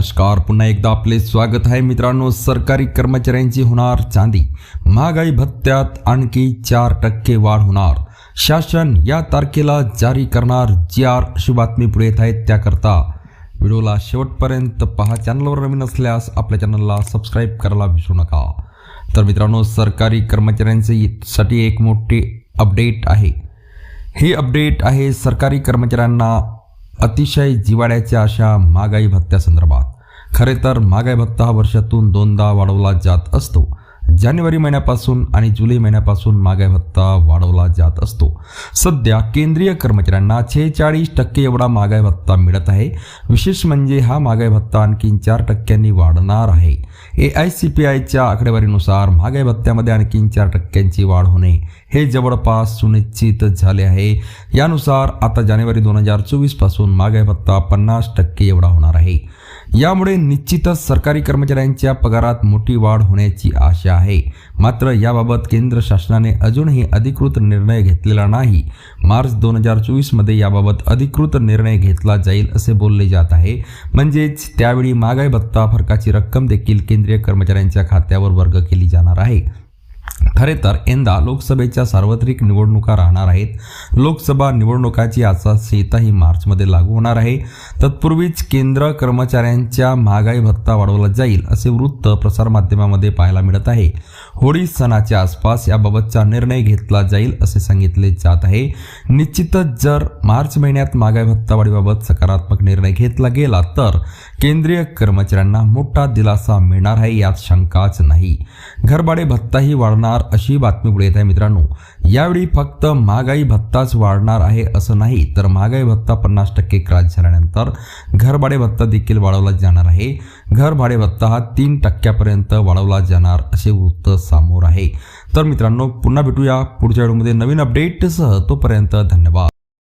नमस्कार. पुन्हा एकदा आपले स्वागत आहे मित्रांनो. सरकारी कर्मचाऱ्यांची होणार चांदी. महागाई भत्त्यात आणखी चार टक्के वाढ होणार. शासन या तारखेला जारी करणार. जी आर अशी बातमी पुढे येत आहेत त्याकरता व्हिडिओला शेवटपर्यंत पहा. चॅनलवर नवीन असल्यास आपल्या चॅनलला सबस्क्राईब करायला विसरू नका. तर मित्रांनो सरकारी कर्मचाऱ्यांसाठी एक मोठी अपडेट आहे. ही अपडेट आहे सरकारी कर्मचाऱ्यांना अतिशय जिवाड्याच्या अशा महागाई भत्त्यासंदर्भात खरे तर महागाई भत्ता हा वर्षातून दोनदा वाढवला जात असतो. जानेवारी महिन्यापासून आणि जुलै महिन्यापासून महागाई भत्ता वाढवला जात असतो. सध्या केंद्रीय कर्मचाऱ्यांना छेचाळीस टक्के एवढा महागाई भत्ता मिळत आहे. विशेष म्हणजे हा महागाई भत्ता आणखी चार टक्क्यांनी वाढणार आहे. ए आय सी पी आयच्या आकडेवारीनुसार महागाई भत्त्यामध्ये आणखी चार टक्क्यांची वाढ होणे हे जवळपास सुनिश्चित झाले आहे. यानुसार आता जानेवारी दोन हजार चोवीसपासून भत्ता पन्नास टक्के एवढा होणार आहे. यामुळे निश्चितच सरकारी कर्मचाऱ्यांच्या पगारात मोठी वाढ होण्याची आशा आहे. मात्र याबाबत केंद्र शासनाने अजूनही अधिकृत निर्णय घेतलेला नाही. मार्च दोन हजार चोवीसमध्ये याबाबत अधिकृत निर्णय घेतला जाईल असे बोलले जात आहे. म्हणजेच त्यावेळी मागाई भत्ता फरकाची रक्कम देखील केंद्रीय कर्मचाऱ्यांच्या खात्यावर वर्ग केली जाणार आहे. खरे तर यंदा लोकसभेच्या सार्वत्रिक निवडणुका राहणार आहेत. लोकसभा निवडणुकाची आचारसंहिता ही मार्चमध्ये लागू होणार आहे. तत्पूर्वीच केंद्र कर्मचाऱ्यांच्या महागाई भत्ता वाढवला जाईल असे वृत्त प्रसारमाध्यमामध्ये पाहायला मिळत आहे. होळी सणाच्या आसपास याबाबतचा निर्णय घेतला जाईल असे सांगितले जात आहे. निश्चितच जर मार्च महिन्यात महागाई भत्ता वाढीबाबत सकारात्मक निर्णय घेतला गेला तर केंद्रीय कर्मचाऱ्यांना मोठा दिलासा मिळणार आहे यात शंकाच नाही. घरभाडे भत्ताही वाढणार अशी बातमी पुढे येत आहे मित्रांनो. यावेळी फक्त महागाई भत्ताच वाढणार आहे असं नाही तर महागाई भत्ता पन्नास टक्के क्रास झाल्यानंतर घरभाडे भत्ता देखील वाढवला जाणार आहे. घरभाडे भत्ता हा तीन टक्क्यापर्यंत वाढवला जाणार असे वृत्त समोर आहे. तर मित्रांनो पुन्हा भेटूया पुढच्या व्हिडिओमध्ये नवीन अपडेटसह तोपर्यंत धन्यवाद.